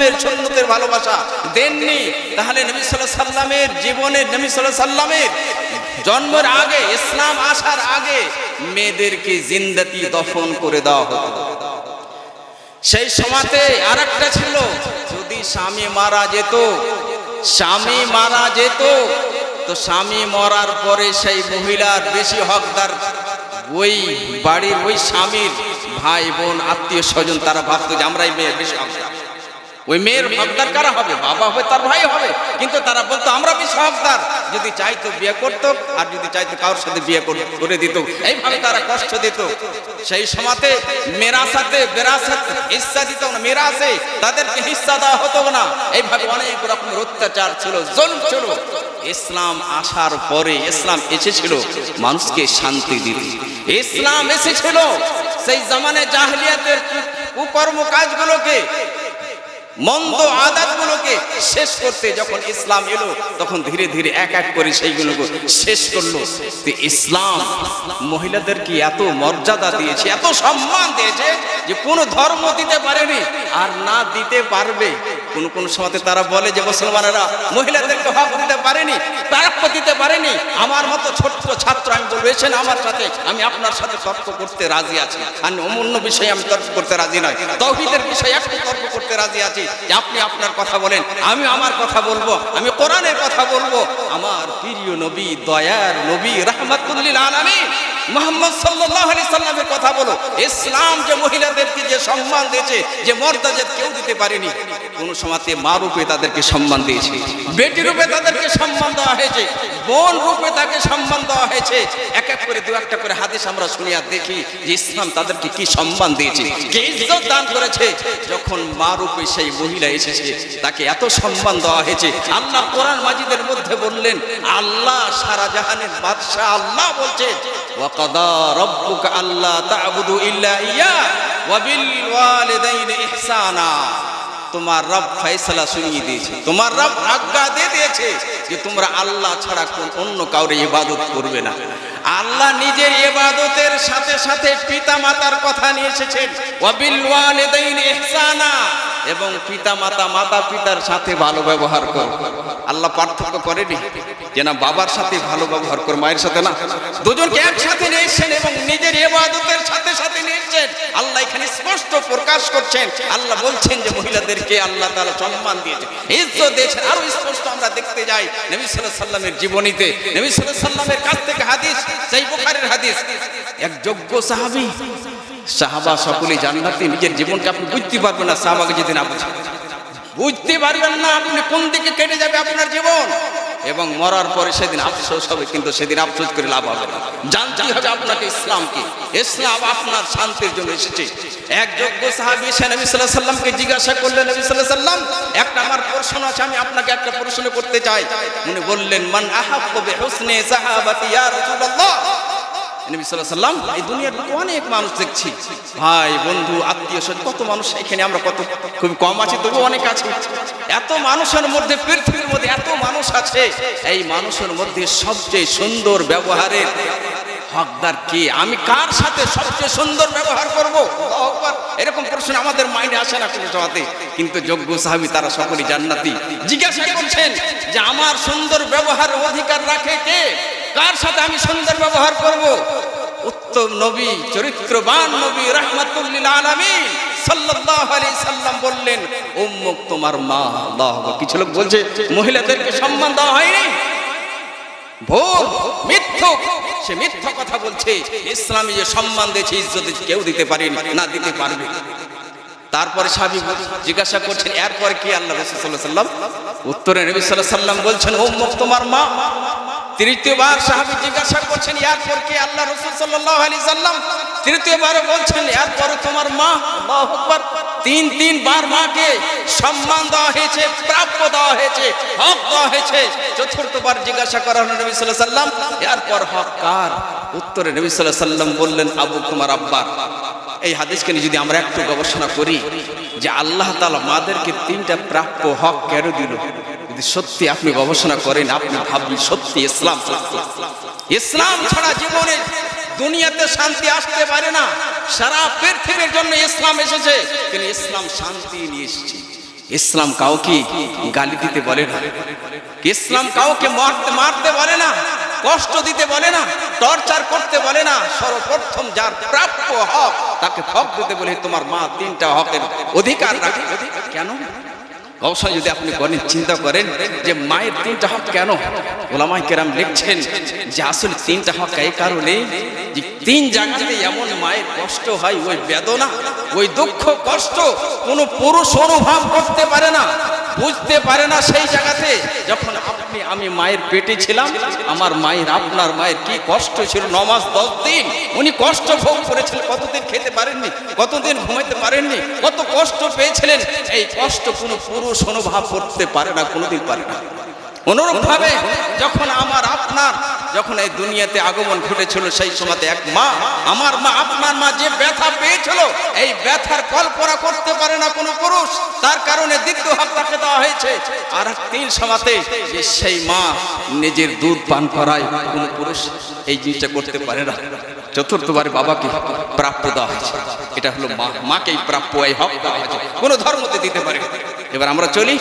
সাল্লামের সুন্নতের ভালোবাসা দেননি, তাহলে নবী সাল্লাহ সাল্লামের জীবনের, নবী সাল্লাহ সাল্লামের জন্মের আগে, ইসলাম আসার আগে মেয়েদেরকে জিন্দাতি দফন করে দেওয়া হতো। সেই সময়তে আর একটা ছিল, যদি স্বামী মারা যেত, স্বামী মারা যেত, তো স্বামী মরার পরে সেই মহিলার বেশি হকদার ওই বাড়ির ওই স্বামীর ভাই বোন, আত্মীয় স্বজন, তারা ভাবতো যে আমরাই মেয়ের বেশি হকদার। ওই মেয়ের হকদার কারা হবে? বাবা হবে, তার ভাই হবে। কিন্তু তারা বলতো, আমরা বেশি হকদার। যদি চাইতো বিয়ে করতো, আর যদি চাইতো কারোর সাথে বিয়ে করে দিত, এইভাবে তারা কষ্ট দিত। সেই সময়তে মেরাসাতে, বেরাসাত হিস্সা দিত না মেরাসে, তাদেরকে হিস্সা দেওয়া হতো না। এইভাবে অনেক রকমের অত্যাচার ছিল জল ছিল। ইসলাম আসার পরে ইসলাম এসেছিল, মানুষকে শান্তি দিতে। ইসলাম এসেছিল সেই জামানে জাহলিয়াতের কুকর্ম কাজগুলোকে মন্দ আদাতগুলোকে শেষ করতে যখন ইসলাম এলো, তখন ধীরে ধীরে এক এক করে সেইগুলোকে শেষ করল। তো ইসলাম মহিলাদেরকে এত মর্যাদা দিয়েছে, এত সম্মান দিয়েছে যে কোনো ধর্ম দিতে পারেনি আর না দিতে পারবে? কোন কোন সময় তারা বলে যে, মুসলমানেরা, মহিলাদেরকে হক দিতে পারেনি প্রাপ্য দিতে পারেনি। আমার মতো ছোট্ট ছাত্র আমি বলব আমার সাথে, আমি আপনার সাথে তর্ক করতে রাজি আছি। আর অন্য বিষয়ে আমি তর্ক করতে রাজি নয়। তৌহিদের বিষয়ে একটু তর্ক করতে রাজি আছি। যে আপনি আপনার কথা বলেন, আমি আমার কথা বলব, আমি কোরআনের কথা বলব। আমার প্রিয় নবী, দয়ার নবী রহমতুল্লিল আলামিন। মোহাম্মদ সাল্লাল্লাহু আলাইহি সাল্লামের কথা বলো। ইসলাম যে মহিলাদেরকে যে সম্মান দিয়েছে, যে মর্যাদা কেউ দিতে পারেনি, কোন সমাজে মা রূপে তাদেরকে সম্মান দিয়েছে, বেটি রূপে তাদেরকে সম্মান দেওয়া হয়েছে, বোন রূপে তাকে সম্মান দেওয়া হয়েছে। এক এক করে, দু একটা করে হাদিস আমরা শুনি আর দেখি যে ইসলাম তাদেরকে কি সম্মান দিয়েছে, কে ইজ্জত দান করেছে। যখন মা রূপে সেই মহিলা এসেছে, তাকে এত সম্মান দেওয়া হয়েছে। আল্লাহ কোরআন মাজিদের মধ্যে বললেন, আল্লাহ সারা জাহানের বাদশাহ আল্লাহ বলছে ওয়াকাদা রব্বুকা আল্লাহ তা'বুদু ইল্লা ইয়া ওয়া বিল ওয়ালিদাইনি তোমার রব ফয়সালা শুনিয়ে দিয়েছে। তোমার রব আজ্ঞা দিয়ে দিয়েছে যে তোমরা আল্লাহ ছাড়া কোন অন্য কাউরে ইবাদত করবে না। আল্লাহ নিজের ইবাদতের সাথে সাথে পিতা মাতার কথা নিয়ে এসেছেন। ওয়াবিল ওয়ালিদাইন ইহসানা। এবং পিতা মাতা মাতা পিতার সাথে ভালো ব্যবহার কর। আল্লাহ পার্থক্য করেনি? যে না বাবার সাথে ভালো ব্যবহার কর, মায়ের সাথে না। দুজনকে একসাথে নিয়ে এসছেন এবং নিজের ইবাদতের সাথে সাথে নিয়ে এসছেন আল্লাহ এখানে স্পষ্ট প্রকাশ করছেন। আল্লাহ বলছেন যে মহিলাদেরকে আল্লাহ তাআলা সম্মান দিয়েছে। ইজ্জত দিয়েছেন। আরও স্পষ্ট আমরা দেখতে যাই নবী আলাইহি সাল্লামের জীবনীতে। নবী আলাইহি সাল্লামের কাছ থেকে হাদিস, সেই বুখারীর হাদিস। এক যোগ্য সাহাবী, সাহাবা সকলে জান্নাতে, নিজের জীবনকে আপনি বুঝতে পারবেন না, সাহাবাকে যদি না বুঝতে পারবেন না, আপনি কোন দিকে কেটে যাবে আপনার জীবন? এবং মরার পরে সেদিন আফসোস হবে, কিন্তু সেদিন আফসোস করে লাভ হবে জানতে হবে আপনাকে ইসলামকে ইসলাম আপনার শান্তির জন্য এসেছে। এক যোগ্য সাহাবি সে নবী আলাইহি সাল্লামকে জিজ্ঞাসা করলেন, নবী আলাইহি সাল্লাম, একটা আমার প্রশ্ন আছে, আমি আপনাকে একটা প্রশ্ন করতে চাই। উনি বললেন, মান আহাব্বু হোসনে সাহাবাতি ইয়া রাসূলুল্লাহ? নবী এই দুনিয়ার অনেক মানুষ দেখছি। ভাই, বন্ধু, আত্মীয় স্বজন, কত মানুষ এখানে আমরা কত খুব কম আছি তবু অনেক আছে। এত মানুষের মধ্যে, পৃথিবীর মধ্যে এত মানুষ আছে। এই মানুষের মধ্যে সবচেয়ে সুন্দর ব্যবহারের হকদার কে? আমি কার সাথে সবচেয়ে সুন্দর ব্যবহার করব। এরকম প্রশ্ন আমাদের মাইন্ডে আসে না কোনো সময়তে কিন্তু যোগ্য সাহাবী, তারা সকলেই জান্নাতি। জিজ্ঞাসা করছেন যে, আমার সুন্দর ব্যবহার অধিকার রাখে কে? কার সাথে আমি সুন্দর ব্যবহার করব? উত্তম নবী, চরিত্রবান নবী, রহমাতুল্লিল সাল্লাম বললেন, উম্মুক তোমার মা কিছু লোক বলছে, মহিলাদেরকে সম্মান দেওয়া হয়নি? কথা বলছে, ইসলামী যে সম্মান দিয়েছে, ইজ্জত কেউ দিতে পারেনি, না দিতে পারবে। তারপরে জিজ্ঞাসা করছেন, এরপরে কি আল্লাহ রাসূল সাল্লাল্লাহু আলাইহি সাল্লাম? উত্তরে সাল্লাম বলছেন, উম্মুক তোমার মা তৃতীয়বার সাহাবী জিজ্ঞাসা করছেন, এরপর কি আল্লাহ রাসূল সাল্লাল্লাহু আলাইহি সাল্লাম? তৃতীয়বার বলছেন এরপর তোমার মা আকবার, তিন তিন বার মাকে সম্মান দেওয়া হয়েছে, প্রাপ্য দেওয়া হয়েছে, হক দেওয়া হয়েছে। চতুর্থবার জিজ্ঞাসা করা হলো নবী আলাইহি সাল্লাম, এরপর হক কার? উত্তরে নবী আলাইহি সাল্লাম বললেন, আবু তোমার আব্বার। এই হাদিসকে নিয়ে যদি আমরা একটু গবেষণা করি যে আল্লাহ তালা মাদেরকে তিনটা প্রাপ্য হক কেন দিল? যদি সত্যি আপনি গবেষণা করেন, আপনি ভাববেন সত্যি ইসলাম। ইসলাম ছাড়া জীবনে দুনিয়াতে শান্তি আসতে পারে না। সারা পৃথিবীর জন্য ইসলাম এসেছে, কিন্তু ইসলাম শান্তি নিয়ে এসেছে। ইসলাম কাউকে গালি দিতে বলে না। ইসলাম কাউকে মারতে মারতে বলে না, কষ্ট দিতে বলে না, টর্চার করতে বলে না। সর্বপ্রথম যার প্রাপ্য হক, তাকে হক দিতে বলে তোমার মা তিনটা হকের অধিকার রাখে। কেন? অবশ্যই যদি আপনি করেন, চিন্তা করেন যে মায়ের তিনটা হক কেন? ওলামাই কেরাম লিখছেন যে আসলে তিনটা হক এই কারণে যে তিন জায়গাতে এমন মায়ের কষ্ট হয়, ওই বেদনা, ওই দুঃখ, কষ্ট কোনো পুরুষ অনুভব করতে পারে না, বুঝতে পারে না সেই জায়গাতে যখন আপনি আমি মায়ের পেটে ছিলাম, আমার মায়ের, আপনার মায়ের কি কষ্ট ছিল? নমাজ দশ দিন। উনি কষ্ট ভোগ করেছিলেন, কতদিন খেতে পারেননি, কতদিন ঘুমাইতে পারেননি, কত কষ্ট পেয়েছিলেন। এই কষ্ট কোনো পুরুষ অনুভব করতে পারে না, কোনোদিন পারে না। অনুরূপ ভাবে যখন আমার আপনার, যখন এই দুনিয়াতে আগমন ঘটেছিল, সেই সময়তে এক মা, আমার মা, আপনার মা যে ব্যথা পেয়েছিল, এই ব্যথার কল্পনা করতে পারে না কোনো পুরুষ। তার কারণে দ্বিতীয় হাত তাকে দেওয়া হয়েছে। আর তিন সমাতে যে সেই মা নিজের দুধ পান করায়, কোনো পুরুষ এই জিনিসটা করতে পারে না। চতুর্থবারে বাবাকে প্রাপ্য দেওয়া হয়েছে। এটা হলো মা, মাকেই প্রাপ্য এই হক দেওয়া হয়েছে। কোনো ধর্মতে দিতে পারে। এবার আমরা চলি।